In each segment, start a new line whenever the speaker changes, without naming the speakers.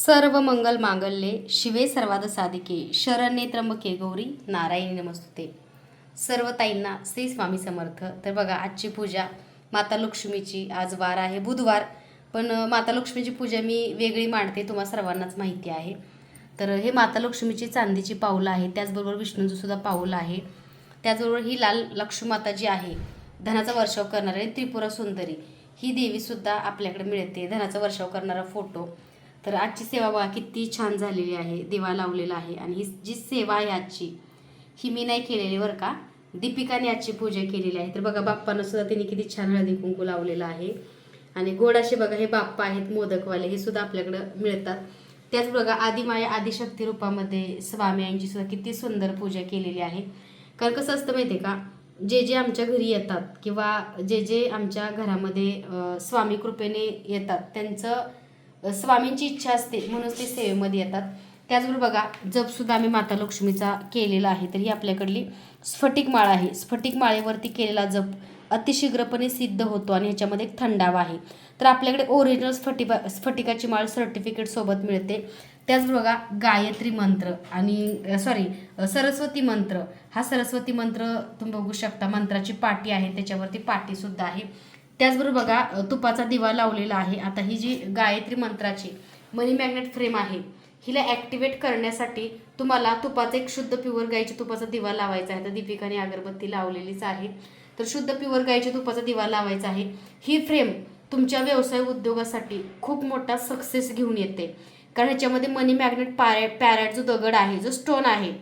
सर्व मंगल मांगल्ये शिवे सर्वाद साधिके शरण्ये त्र्यंबके गौरी नारायणी नमस्तुते. सर्व ताईंना श्री स्वामी समर्थ. तर बघा आजची पूजा माता लक्ष्मीची आज वार आहे बुधवार. पण माता लक्ष्मीची पूजा मी वेगळी मांडते तुम्हाला सर्वांनाच माहिती आहे. तर हे माता लक्ष्मीची चांदीची पाऊलं आहे त्याचबरोबर विष्णूचं सुद्धा पाऊल आहे. त्याचबरोबर ही लाल लक्ष्मीमाता जी आहे धनाचा वर्षाव करणारी आणि त्रिपुरा सुंदरी ही देवीसुद्धा आपल्याकडे मिळते धनाचा वर्षाव करणारा फोटो. तर आजची सेवा बघा किती छान झालेली आहे दिवा लावलेला आहे. आणि ही जी सेवा आहे आजची ही मी नाही केलेली बरं का. दीपिकाने आजची पूजा केलेली आहे. तर बघा बाप्पानं सुद्धा तिने किती छान हळदी कुंकू लावलेलं आहे. आणि गोड असे बघा हे बाप्पा आहेत मोदकवाले हे सुद्धा आपल्याकडं मिळतात. त्याच बघा आदिमाया आदिशक्ती रूपामध्ये स्वामी यांची सुद्धा किती सुंदर पूजा केलेली आहे. कारण कसं असतं माहिती आहे का जे जे आमच्या घरी येतात किंवा जे जे आमच्या घरामध्ये स्वामी कृपेने येतात त्यांचं स्वामींची इच्छा असते म्हणूनच ते सेवेमध्ये येतात. त्याचबरोबर बघा जपसुद्धा आम्ही माता लक्ष्मीचा केलेला आहे तर ही आपल्याकडली स्फटिक माळ आहे. स्फटिक माळेवरती केलेला जप अतिशीघ्रपणे सिद्ध होतो आणि ह्याच्यामध्ये एक थंडावा आहे. तर आपल्याकडे ओरिजिनल स्फटिका स्फटिकाची माळ सर्टिफिकेट सोबत मिळते. त्याचबरोबर बघा गायत्री मंत्र आणि सॉरी सरस्वती मंत्र. हा सरस्वती मंत्र तुम्ही बघू शकता मंत्राची पाटी आहे त्याच्यावरती पाटीसुद्धा आहे. त्याचबरोबर बघा तुपाचा दिवा लावलेला आहे. आता ही जी गायत्री मंत्राची मनी मॅग्नेट फ्रेम आहे हिला ॲक्टिवेट करण्यासाठी तुम्हाला तुपाचा एक शुद्ध प्युअर गाईच्या तुपाचा दिवा लावायचा आहे. तर दीपिकाने अगरबत्ती लावलेलीच आहे. तर शुद्ध प्युअर गाईच्या तुपाचा दिवा लावायचा आहे. ही फ्रेम तुमच्या व्यवसाय उद्योगासाठी खूप मोठा सक्सेस घेऊन येते. कारण ह्याच्यामध्ये मनी मॅग्नेट पॅरे पॅरॅट जो दगड आहे जो स्टोन आहे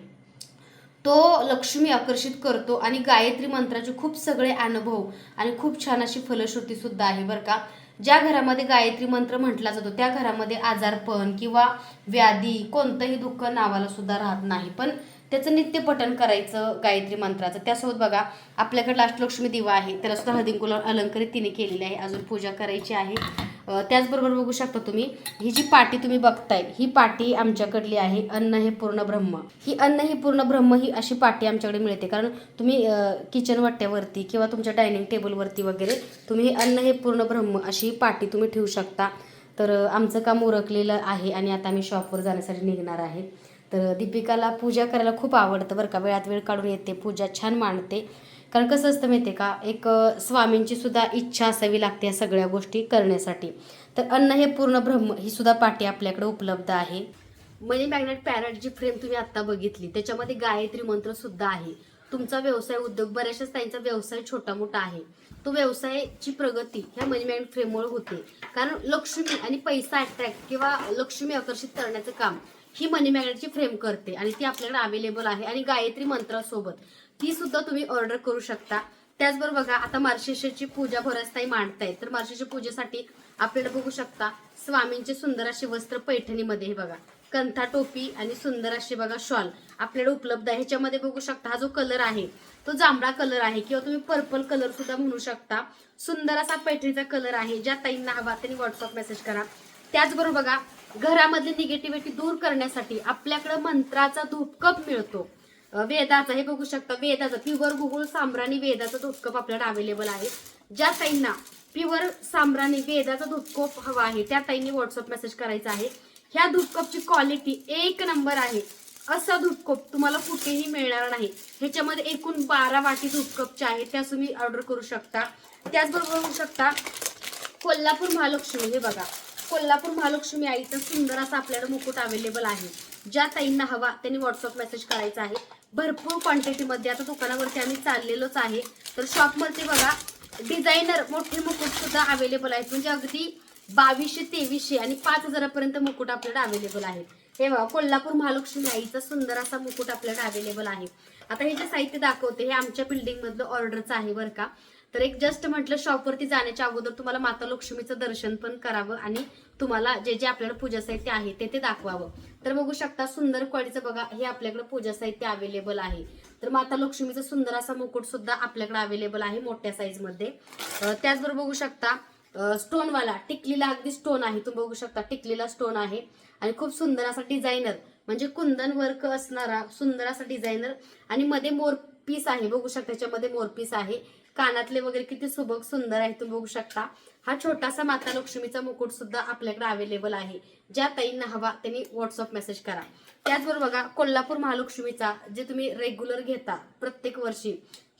तो लक्ष्मी आकर्षित करतो आणि गायत्री मंत्राचे खूप सगळे अनुभव आणि खूप छान अशी फलश्रुती सुद्धा आहे बरं का. ज्या घरामध्ये गायत्री मंत्र म्हटला जातो त्या घरामध्ये आजारपण किंवा व्याधी कोणतंही दुःख नावाला सुद्धा राहत नाही. पण त्याचं नित्य पठण करायचं गायत्री मंत्राचं. त्यासोबत बघा आपल्याकडे लाष्टलक्ष्मी दिवा आहे. त्याला सुद्धा हळदिंकुला अलंकारित तिने केलेली आहे. अजून पूजा करायची आहे. त्याचबरोबर बघू शकता तुम्ही ही जी पाटी तुम्ही बघताय ही पाटी आमच्याकडली आहे अन्न हे पूर्ण ब्रह्म. ही अन्न ही पूर्ण ब्रह्म ही अशी पाटी आमच्याकडे मिळते. कारण तुम्ही किचन वाट्यावरती किंवा तुमच्या डायनिंग टेबलवरती वगैरे तुम्ही हे अन्न हे पूर्ण ब्रह्म अशी पाटी तुम्ही ठेवू शकता. तर आमचं काम उरकलेलं आहे आणि आता आम्ही शॉपवर जाण्यासाठी निघणार आहे. तर दीपिकाला पूजा करायला खूप आवडतं बरं का. वेळात वेळ काढून येते पूजा छान मांडते. कारण कसं असतं माहिती आहे का? एक स्वामींची सुद्धा इच्छा असावी लागते या सगळ्या गोष्टी करण्यासाठी. तर अन्न हे पूर्ण ब्रह्म ही सुद्धा पाठी आपल्याकडे उपलब्ध आहे. मनी मॅग्नेट पॅरेट जी फ्रेम तुम्ही आता बघितली त्याच्यामध्ये गायत्री मंत्र सुद्धा आहे. तुमचा व्यवसाय उद्योग बऱ्याचशाच त्यांचा व्यवसाय छोटा मोठा आहे. तो व्यवसायाची प्रगती ह्या मनी मॅग्नेट फ्रेममुळे होते. कारण लक्ष्मी आणि पैसा अट्रॅक्ट किंवा लक्ष्मी आकर्षित करण्याचं काम ही मनी मॅग्नेटची फ्रेम करते आणि ती आपल्याकडे अवेलेबल आहे. आणि गायत्री मंत्रासोबत ही सुद्धा तुम्ही ऑर्डर करू शकता. त्याचबरोबर बघा आता मार्गशीर्षाची पूजा बऱ्याच मांडताय तर मार्गशीर्ष पूजेसाठी आपल्याला बघू शकता स्वामींचे सुंदर असे वस्त्र पैठणीमध्ये हे बघा. कंथा टोपी आणि सुंदर असे बघा शॉल आपल्याकडे उपलब्ध आहे. ह्याच्यामध्ये बघू शकता हा जो कलर आहे तो जांभळा कलर आहे किंवा तुम्ही पर्पल कलर सुद्धा म्हणू शकता. सुंदर असा पैठणीचा कलर आहे ज्या ताईंना हवा त्यांनी व्हॉट्सअप मेसेज करा. त्याचबरोबर बघा घरामधली निगेटिव्हिटी दूर करण्यासाठी आपल्याकडे मंत्राचा धूपकप मिळतो. वेदाचा हे बघू शकता वेदाचं प्युअर गुगुळ सांब्राणी वेदाचं धुतकप आपल्याकडे अवेलेबल आहे. ज्या ताईंना प्युअर सांब्राणी वेदाचा धुतकोप हवा आहे त्या ताईंनी व्हॉट्सअप मेसेज करायचा आहे. ह्या धूपकपची क्वालिटी एक नंबर आहे. असा धूपकप तुम्हाला कुठेही मिळणार नाही. ह्याच्यामध्ये एकूण बारा वाटी धूपकपच्या आहेत त्या तुम्ही ऑर्डर करू शकता. त्याचबरोबर होऊ शकता कोल्हापूर महालक्ष्मी हे बघा. कोल्हापूर महालक्ष्मी आईचा सुंदर असा आपल्याकडे मुकुट अवेलेबल आहे. ज्या ताईंना हवा त्यांनी व्हॉट्सअप मेसेज करायचा आहे. भरपूर क्वांटिटीमध्ये आता दुकानावरती आम्ही चाललेलोच आहे. तर शॉपमध्ये बघा डिझायनर मोठे मुकुट सुद्धा अवेलेबल आहेत. म्हणजे अगदी बावीसशे तेवीसशे आणि पाच हजारापर्यंत मुकुट आपल्याकडे अवेलेबल आहे हे बघा कोल्हापूर महालक्ष्मी आईचा सुंदर असा मुकुट आपल्याकडे अवेलेबल आहे. आता हे जे साहित्य दाखवते हे आमच्या बिल्डिंगमधलं ऑर्डरचं आहे बरं का. तर एक जस्ट म्हटलं शॉपवरती जाण्याच्या अगोदर तुम्हाला माता लक्ष्मीचं दर्शन पण करावं आणि तुम्हाला जे जे आपल्याकडे पूजा साहित्य आहे ते ते दाखवावं. तर बघू शकता सुंदर क्वालिटीचं बघा हे आपल्याकडे पूजा साहित्य अवेलेबल आहे. तर माता लक्ष्मीचा सुंदर असा मुकुट सुद्धा आपल्याकडे अवेलेबल आहे मोठ्या साईजमध्ये. त्याचबरोबर बघू शकता स्टोनवाला टिकलीला अगदी स्टोन आहे. तुम्ही बघू शकता टिकलीला स्टोन आहे. आणि खूप सुंदर असा डिझायनर म्हणजे कुंदन वर्क असणारा सुंदर असा डिझायनर आणि मध्ये मोर पीस आहे. बघू शकता त्याच्यामध्ये मोर पीस आहे. कानातले वगैरे किती सुबक सुंदर आहे. तुम्ही बघू शकता. हा छोटासा माता लक्ष्मीचा मुकुट सुद्धा आपल्याकडे अवेलेबल आहे. ज्या ताईंना हवा त्यांनी व्हॉट्सअप मेसेज करा. त्याचबरोबर बघा कोल्हापूर महालक्ष्मीचा जे तुम्ही रेग्युलर घेता प्रत्येक वर्षी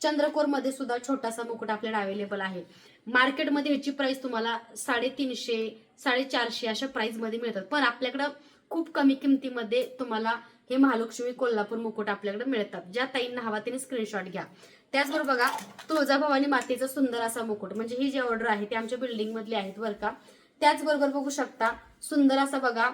चंद्रकोरमध्ये सुद्धा छोटासा मुकुट आपल्याला अवेलेबल आहे. मार्केटमध्ये ह्याची प्राइस तुम्हाला साडेतीनशे साडेचारशे अशा प्राइसमध्ये मिळतात. पण आपल्याकडं खूप कमी किमतीमध्ये तुम्हाला हे महालक्ष्मी कोल्हापूर मुकुट आपल्याकडे मिळतात. ज्या ताईंना हवा त्यांनी स्क्रीनशॉट घ्या. त्याचबरोबर बघा तुळजाभवानी मातेचा सुंदर असा मुकुट. म्हणजे ही जी ऑर्डर आहे ती आमच्या बिल्डिंग मधली आहेत बरं का. त्याचबरोबर बघू शकता सुंदर असा बघा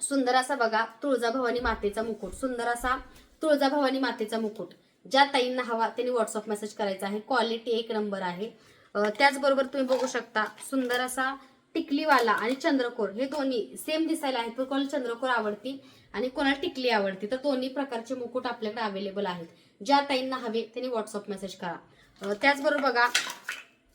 सुंदर असा बघा तुळजाभवानी मातेचा मुकुट. सुंदर असा तुळजाभवानी मातेचा मुकुट. ज्या ताईंना हवा त्यांनी व्हॉट्सअप मेसेज करायचा आहे. क्वालिटी एक नंबर आहे. त्याचबरोबर तुम्ही बघू शकता सुंदर असा टिकलीवाला आणि चंद्रकोर. हे दोन्ही सेम दिसायला आहेत पण कोणाला चंद्रकोर आवडती आणि कोणाला टिकली आवडती तर दोन्ही प्रकारचे मुकुट आपल्याकडे अवेलेबल आहेत. ज्या ताईंना हवे त्यांनी व्हॉट्सअप मेसेज करा. त्याचबरोबर बघा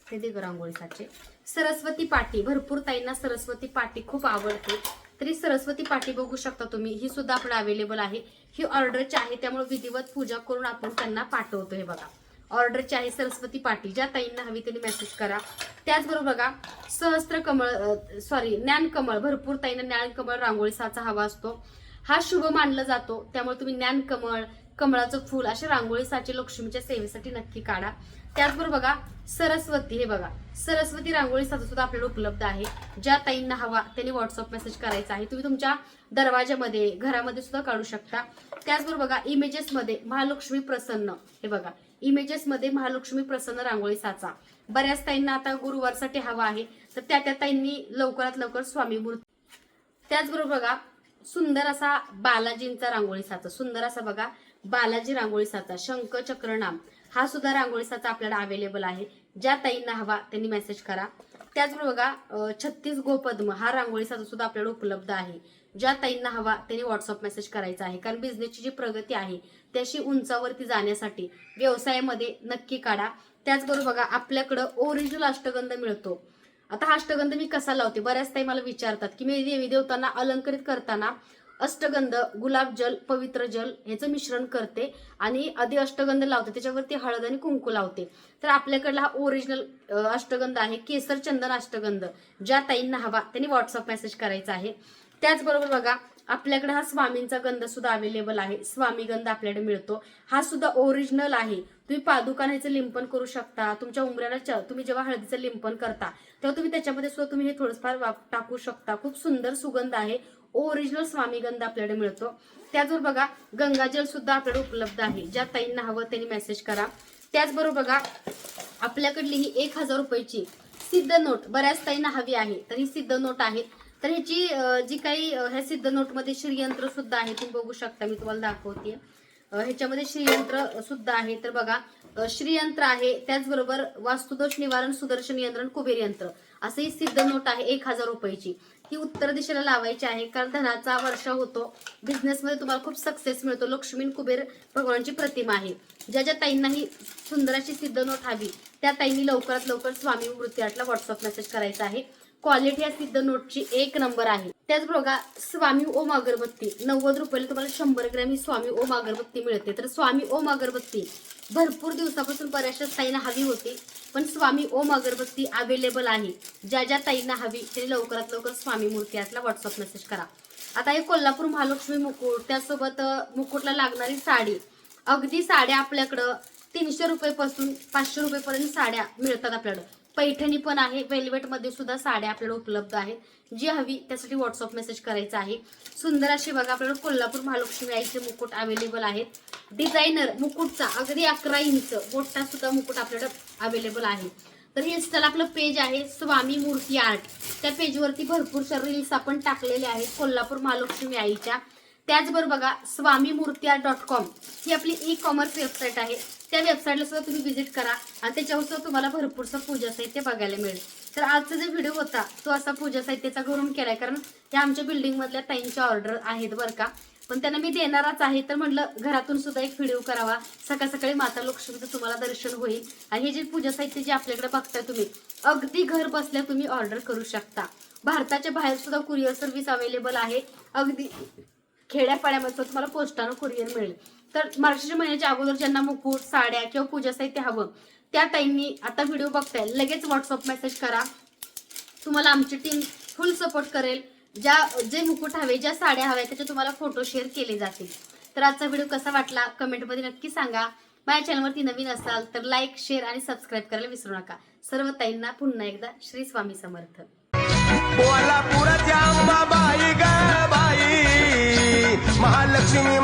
ते दे गं रांगोळीसाठी सरस्वती पाटी भरपूर ताईंना सरस्वती पाटी खूप आवडते. तरी सरस्वती पाटी बघू शकता तुम्ही ही सुद्धा आपण अवेलेबल आहे. ही ऑर्डरची आहे त्यामुळे विधिवत पूजा करून आपण त्यांना पाठवतो हे बघा. ऑर्डरची आहे सरस्वती पाटील. ज्या ताईंना हवी त्यांनी मेसेज करा. त्याचबरोबर बघा सहस्त्र कमळ सॉरी ज्ञान कमळ. भरपूर ताईंना ज्ञान कमळ रांगोळी साचा हवा असतो. हा शुभ मानला जातो. त्यामुळे तुम्ही ज्ञान कमळ कमळाचं फुल असे रांगोळी साचे लक्ष्मीच्या सेवेसाठी नक्की काढा. त्याचबरोबर बघा सरस्वती हे बघा. सरस्वती रांगोळी साचा सुद्धा आपल्याला उपलब्ध आहे. ज्या ताईंना हवा त्यांनी व्हॉट्सअप मेसेज करायचा आहे. तुम्ही तुमच्या दरवाजामध्ये घरामध्ये सुद्धा काढू शकता. त्याचबरोबर बघा इमेजेसमध्ये महालक्ष्मी प्रसन्न हे बघा. इमेजेसमध्ये महालक्ष्मी प्रसन्न रांगोळी साचा. बऱ्याच ताईंना आता गुरुवारसाठी हवा आहे. तर त्या त्या ताईंनी लवकरात लवकर स्वामी मूर्ती त्याचबरोबर बघा सुंदर असा बालाजींचा रांगोळी साचा. सुंदर असा बघा बालाजी रांगोळी साचा शंख चक्रनाम हा सुद्धा रांगोळी साचा आपल्याला अवेलेबल आहे. ज्या ताईंना हवा त्यांनी मेसेज करा. त्याचबरोबर बघा छत्तीस गोपद्म हा रांगोळीसाचा सुद्धा आपल्याला उपलब्ध आहे. ज्या ताईंना हवा त्यांनी व्हॉट्सअप मेसेज करायचा आहे. कारण बिझनेसची जी प्रगती आहे त्याशी उंचावरती जाण्यासाठी व्यवसायामध्ये नक्की काढा. त्याचबरोबर बघा आपल्याकडं ओरिजिनल अष्टगंध मिळतो. आता हा अष्टगंध मी कसा लावते? बऱ्याच ताई मला विचारतात की मी देवी देवतांना अलंकृत करताना अष्टगंध गुलाब जल पवित्र जल ह्याचं मिश्रण करते आणि आधी अष्टगंध लावते त्याच्यावरती हळद आणि कुंकू लावते. तर आपल्याकडला हा ओरिजिनल अष्टगंध आहे केसर चंदन अष्टगंध ज्या ताईंना हवा त्यांनी व्हॉट्सअप मेसेज करायचा आहे. त्याचबरोबर बघा आपल्याकडे हा स्वामींचा गंध सुद्धा अवेलेबल आहे स्वामी गंध आपल्याकडे मिळतो. हा सुद्धा ओरिजिनल आहे. तुम्ही पादुकाने ह्याचं लिंपन करू शकता तुमच्या उमऱ्याला च- तुम्ही जेव्हा हळदीचं लिंपन करता तेव्हा तुम्ही त्याच्यामध्ये सुद्धा तुम्ही हे थोडंफार टाकू शकता. खूप सुंदर सुगंध आहे. ओरिजिनल स्वामी गंध आपल्याकडे मिळतो. त्याचबरोबर बघा गंगाजल सुद्धा आपल्याकडे उपलब्ध आहे. ज्या ताईंना हवं त्यांनी मेसेज करा. त्याचबरोबर बघा आपल्याकडली ही एक हजार रुपयाची सिद्ध नोट बऱ्याच ताईंना हवी आहे. तर ही सिद्ध नोट आहे तर ह्याची जी काही ह्या सिद्ध नोटमध्ये श्रीयंत्र सुद्धा आहे. तुम्ही बघू शकता मी तुम्हाला दाखवते. ह्याच्यामध्ये श्रीयंत्र सुद्धा आहे. तर बघा श्रीयंत्र आहे. त्याचबरोबर वास्तुदोष निवारण सुदर्शन यंत्रण कुबेर यंत्र. असंही सिद्ध नोट आहे एक हजार रुपयाची. ही उत्तर दिशेला लावायची आहे. कारण धनाचा वर्षा होतो. बिझनेसमध्ये तुम्हाला खूप सक्सेस मिळतो. लक्ष्मीन कुबेर भगवानची प्रतिमा आहे. ज्या ज्या ताईंना ही सुंदर अशी सिद्ध नोट हवी त्या ताईंनी लवकरात लवकर स्वामी मृत्यू आटला व्हॉट्सअप मेसेज करायचा आहे. क्वालिटी या सिद्ध नोटची एक नंबर आहे. त्याचबरोबर बघा, स्वामी ओम अगरबत्ती. नव्वद रुपयाला तुम्हाला शंभर ग्रॅम ही स्वामी ओम अगरबत्ती मिळते. तर स्वामी ओम अगरबत्ती भरपूर दिवसापासून बऱ्याचशा ताईंना हवी होती पण स्वामी ओम अगरबत्ती अवेलेबल आहे. ज्या ज्या ताईंना हवी त्यांनी लवकरात लवकर स्वामी मूर्ती असला व्हॉट्सअप मेसेज करा. आता हे कोल्हापूर महालक्ष्मी मुकुट त्यासोबत मुकुटला लागणारी साडी. अगदी साड्या आपल्याकडं तीनशे रुपयेपासून पाचशे रुपयेपर्यंत साड्या मिळतात आपल्याकडं. पैठणी पण आहे. वेल्वेटमध्ये सुद्धा साड्या आपल्याला उपलब्ध आहेत. जी हवी त्यासाठी व्हॉट्सअप मेसेज करायचा आहे. सुंदर अशी बघा आपल्याला कोल्हापूर महालक्ष्मी आईचे मुकुट अवेलेबल आहेत. डिझायनर मुकुटचा अगदी अकरा इंच मोठा सुद्धा मुकुट आपल्याकडे अवेलेबल आहे. तर हे इन्स्टाला आपलं पेज आहे स्वामी मूर्ती आर्ट त्या पेजवरती भरपूरशा रील्स आपण टाकलेले आहेत कोल्हापूर महालक्ष्मी आईच्या. त्याचबरोबर बघा स्वामी मूर्त्या डॉट कॉम ही आपली ई कॉमर्स वेबसाईट आहे. त्या वेबसाईटला सुद्धा तुम्ही व्हिजिट करा आणि त्याच्यावर सुद्धा तुम्हाला भरपूरसं पूजा साहित्य बघायला मिळेल. तर आजचा जो व्हिडिओ होता तो असा पूजा साहित्याचा घरून केलाय. कारण त्या आमच्या बिल्डिंगमधल्या ताईंच्या ऑर्डर आहेत बरं का. पण त्यांना मी देणारच आहे. तर म्हटलं घरातून सुद्धा एक व्हिडिओ करावा. सकाळ सकाळी माता लक्ष्मीचं तुम्हाला दर्शन होईल. आणि हे जे पूजा साहित्य जे आपल्याकडे बघताय तुम्ही अगदी घर बसल्या तुम्ही ऑर्डर करू शकता. भारताच्या बाहेर सुद्धा कुरिअर सर्व्हिस अवेलेबल आहे. अगदी खेड्यापाड्यामध्ये तुम्हाला पोस्टानं कुरिअर मिळेल. तर मार्गशीर्ष महिन्याच्या अगोदर ज्यांना मुकुट साड्या किंवा पूजा साहित्य हवं त्या ताईंनी आता व्हिडिओ बघताय. लगेच व्हॉट्सअप मेसेज करा. तुम्हाला आमची टीम फुल सपोर्ट करेल. ज्या जे मुकुट हवे ज्या साड्या हव्या त्याचे तुम्हाला फोटो शेअर केले जातील. तर आजचा व्हिडिओ कसा वाटला? कमेंटमध्ये नक्की सांगा. माझ्या चॅनलवरती नवीन असाल तर लाईक शेअर आणि सबस्क्राईब करायला विसरू नका. सर्व ताईंना पुन्हा एकदा श्री स्वामी समर्थ.
महालक्ष्मी